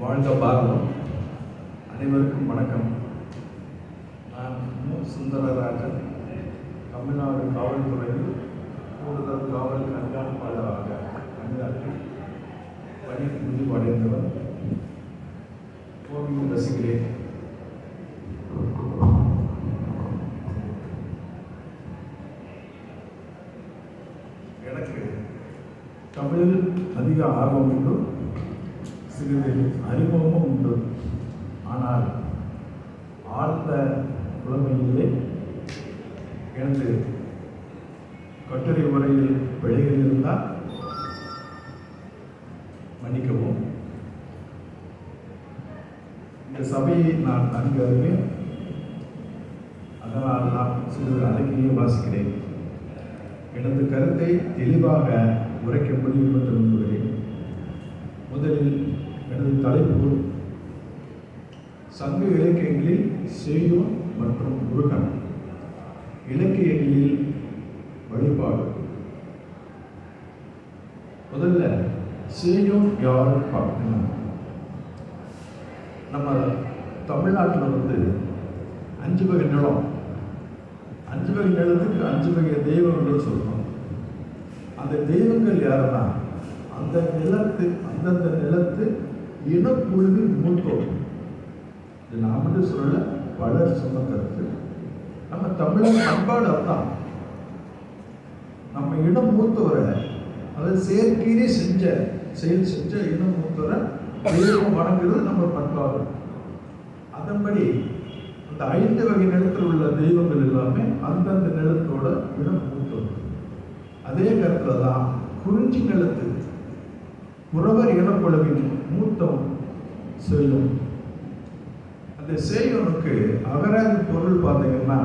வாழ்க பாரதம் அனைவருக்கும் வணக்கம். நான் மு. சுந்தரராஜன் தமிழ்நாடு காவல்துறையில் கூடுதல் காவல் கண்காணிப்பாளராக பணியாற்றி பணி முடிவடைந்தவர் ஓவியம் ரசிக்கிறேன் எனக்கு தமிழில் அதிக ஆர்வம் உண்டு. சிறிது அனுபவமும் உண்டு. ஆனால் ஆழ்ந்த புலமையிலே எனது கட்டுரை உரையில் பிழைகள் இருந்தால் மன்னிக்கவும். இந்த சபையை நான் நன்கு அறிவேன். அதனால் நான் சிறிது அறிக்கையை வாசிக்கிறேன். எனது கருத்தை தெளிவாக உரைக்க முடியும் என்று விரும்புகிறேன் முதலில் எனது தலைப்பு சங்க இலக்கியங்களில் செய்யோன் மற்றும் முருகன். இலக்கியங்களில் வழிபாடு. முதல்ல செய்யோன் யாருன்னு பார்க்கணும் நம்ம தமிழ்நாட்டில் வந்து அஞ்சு வகை நிலம். அஞ்சு வகை நிலத்துக்கு அஞ்சு வகை தெய்வங்கள்னு சொல்றோம். அந்த தெய்வங்கள் யாருன்னா அந்த நிலத்து அந்தந்த நிலத்து இனக்குழுவின் மூத்தோர். இது நான் மட்டும் சொல்ல பலர் சொன்ன கருத்து நம்ம தமிழர் பண்பாடு அதுதான். நம்ம இனம் மூத்தவரை அதாவது செயற்கையிலே செஞ்ச செயல் செஞ்ச இனம் மூத்தவரை தெய்வம் வணங்குறது நம்ம பண்பாடு. அதன்படி அந்த ஐந்து வகை நிலத்தில் உள்ள தெய்வங்கள் எல்லாமே அந்தந்த நிலத்தோட இனம் மூத்தது அதே கருத்தில் தான் குறிஞ்சி நிலத்து உறவர் இனக்குழுவின் மூத்தம் செல்வன் அந்த செல்வனுக்கு அகராதி பொருள் பார்த்தீங்கன்னா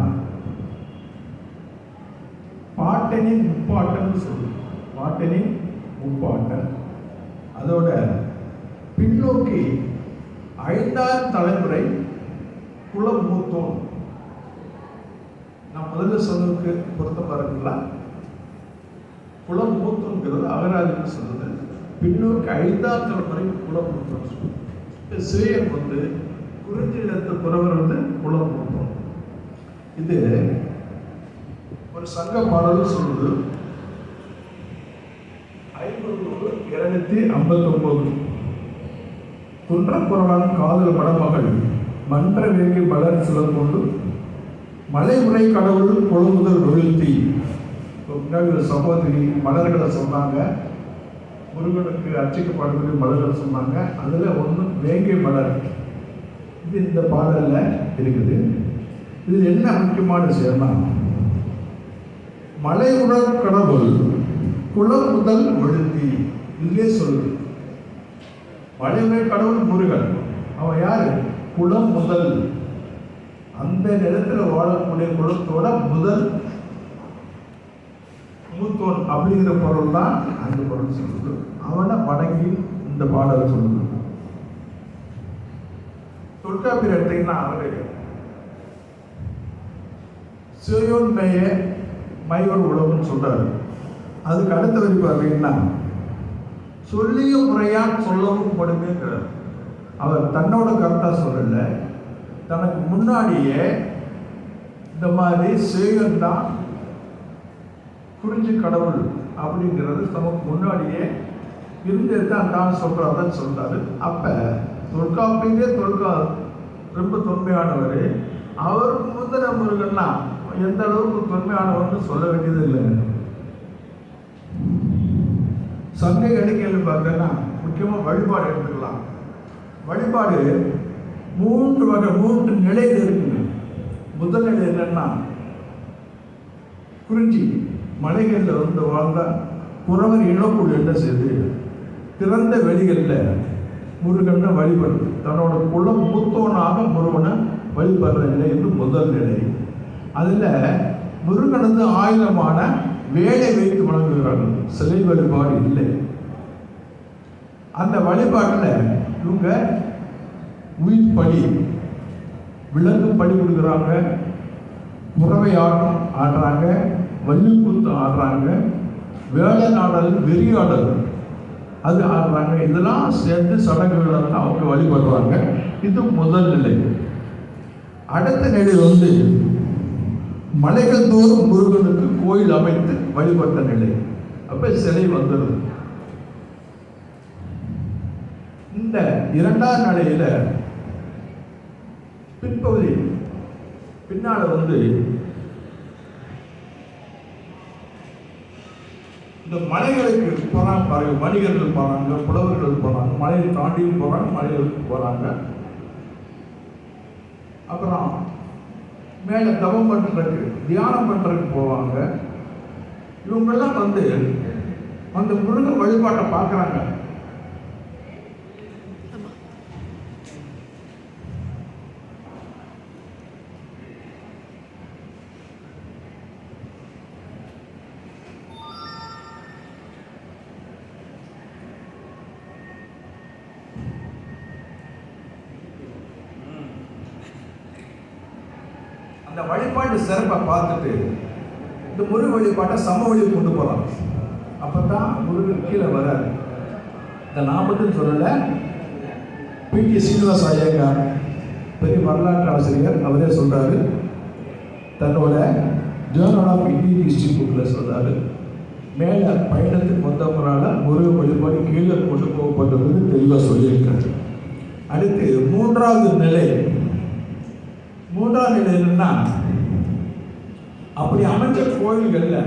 பாட்டனின் முப்பாட்டம்னு சொல்லும் பாட்டனின் முப்பாட்டன். அதோட பின்னோக்கி ஐந்தாம் தலைமுறை குலம் மூத்தோன். நான் முதல்ல சொன்னதுக்கு பொருத்தமாக இருக்குங்களா குலம் மூத்தோங்கிறது அகராதின்னு சொல்லுது பின்னோக்கி ஐந்தாவது வரைக்கும் குலம் கொடுத்தோம் சொல்லுது வந்து குறிஞ்சி நிலத்து புறவர் வந்து குலம் கொடுத்தோம் இது ஒரு சங்க பாடல் சொல்லுது. ஐநூறு இருநூத்தி ஐம்பத்தி ஒன்பது குன்றப்புறவன் காதல் மணமகள் மன்ற வேங்கி மலர் சிலர் கொண்டு மலைமுறை கடவுள் கொழுமுதல் விழுத்தி. முன்னாடி ஒரு சகோதரி மலர்களை சொன்னாங்க. முருகனுக்கு அர்ச்சிக்கப்படக்கூடிய மலர்கள் சொன்னாங்க. அதில் ஒன்று வேங்கை மலர் இது இந்த பாடலில் இருக்குது. இதில் என்ன முக்கியமான விஷயம்னா மலையுடன் கடவுள் குளம் முதல் விழுத்தி இதுலே சொல்லுது மலையுடைய கடவுள் முருகன். அவன் யார்? குளம் முதல். அந்த நிலத்தில் வாழக்கூடிய குளத்தோட முதல் மூத்தோன் அப்படிங்கிற பொருள் தான் அந்த பொருள் சொல்லுது. அவனை வணங்கி இந்த பாடல் சொல்லுது. தொல்காப்பியர் எடுத்தீங்கன்னா அவரு சிவயோன் மேய மைவர் உழவுன்னு சொல்றாரு. அதுக்கு அடுத்த வரி பார்த்தீங்கன்னா சொல்லிய முறையான் சொல்லவும் கொடுமைங்கிறார். அவர் தன்னோட கரெக்டாக சொல்லலை. தனக்கு முன்னாடியே இந்த மாதிரி சேகன் தான் குறிஞ்சி கடவுள் அப்படிங்கிறது நமக்கு முன்னாடியே இருந்தது தான் தான் சொல்றாருன்னு சொல்றாரு. அப்ப தொல்காப்பியரே தொல்கா ரொம்ப தொன்மையானவர். அவருக்கு முந்தின முருகன்னா எந்த அளவுக்கு தொன்மையானவர்னு சொல்ல வேண்டியது இல்லை சங்க இலக்கியங்கள் பார்த்தோன்னா முக்கியமாக வழிபாடு எடுத்துக்கலாம். வழிபாடு மூன்று வகை மூன்று நிலையில் இருக்குங்க. முதல் நிலை என்னன்னா குறிஞ்சி. மலைகளில் வந்து வாழ்ந்தால் குறவர் இனக்குழு என்ன செய்து? திறந்த வெளிகளில் முருகனை வழிபடுது தன்னோட குலம் மூத்தோனாக முருகனை வழிபடுற நிலை என்று முதல் நிலை. அதில் முருகனது ஆயுதமான வேலை வைத்து வணங்குகிறார்கள். சிலை வழிபாடு இல்லை. அந்த வழிபாட்டில் இவங்க உயிர் பலி விலங்கு பலி கொடுக்குறாங்க. புறவை ஆட்டம் ஆடுறாங்க. வள்ளிக்குத்து ஆடுறாங்க வேலை நாடல் வெறியாடல் அது ஆடுறாங்க. இதெல்லாம் சேர்த்து சடங்கு எல்லாம் அவங்க வழிபடுறாங்க இது முதல் நிலை. அடுத்த நிலை வந்து மலைகள் தோறும் முருகனுக்கு கோயில் அமைத்து வழிபட்ட நிலை. அப்போ சிலை வந்துடுது இந்த இரண்டாம் நிலையில் பிற்பகுதி பின்னால் வந்து இந்த மலைகளுக்கு போகிறாங்க பாருங்க வணிகர்கள் போகிறாங்க புலவர்கள் போகிறாங்க மலையை தாண்டியும் போகிறாங்க மலைகளுக்கு போகிறாங்க அப்புறம் மேலே தவம் பண்ணுறதுக்கு தியானம் பண்ணுறதுக்கு போவாங்க. இவங்கெல்லாம் வந்து அந்த முருகன் வழிபாட்டை பார்க்குறாங்க. அந்த வழிபாட்டு சிறப்பை பார்த்துட்டு இந்த முரு வழிபாட்டை சம வழி கொண்டு போகலாம் அப்போ தான் முருகன் கீழே வராது இந்த நாமத்துன்னு சொல்லலை பிடி சீனிவாச ஐயங்கார் பெரிய வரலாற்று ஆசிரியர் அவரே சொல்கிறாரு தன்னோட ஜேர்னல் ஆஃப் இந்தியன் ஹிஸ்ட்ரி புக்கில் சொல்கிறாரு மேலே பயணத்துக்கு வந்தவங்களால் முருக வழிபாடு கீழே கொண்டு போகப்பட்டது தெளிவாக சொல்லியிருக்காரு. அடுத்து மூன்றாவது நிலை மூன்றாவது நிலை என்னன்னா அப்படி அமைஞ்ச கோயில்கள்ல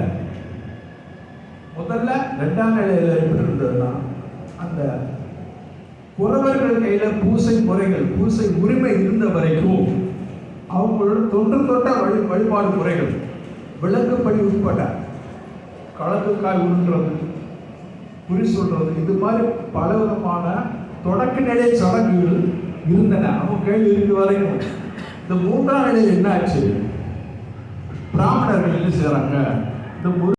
முதல்ல ரெண்டாம் நிலையில் எப்படி இருந்ததுன்னா அந்த குறவர்கள் கையில் பூசை முறைகள் பூசை உரிமை இருந்த வரைக்கும் அவங்களோட தொன்று தொட்ட வழி வழிபாடு முறைகள் விளக்குப்படி உட்பட களத்துக்காய் உருட்டுறது குறி சொல்றது இது மாதிரி பல விதமான தொடக்க நிலை சடங்குகள் இருந்தன. அவங்க கையில் இருக்கு வரைக்கும். இந்த மூன்றாம் நிலையில் என்ன ஆச்சு பிராமணர்கள் என்ன செய்கிறாங்க இந்த முரு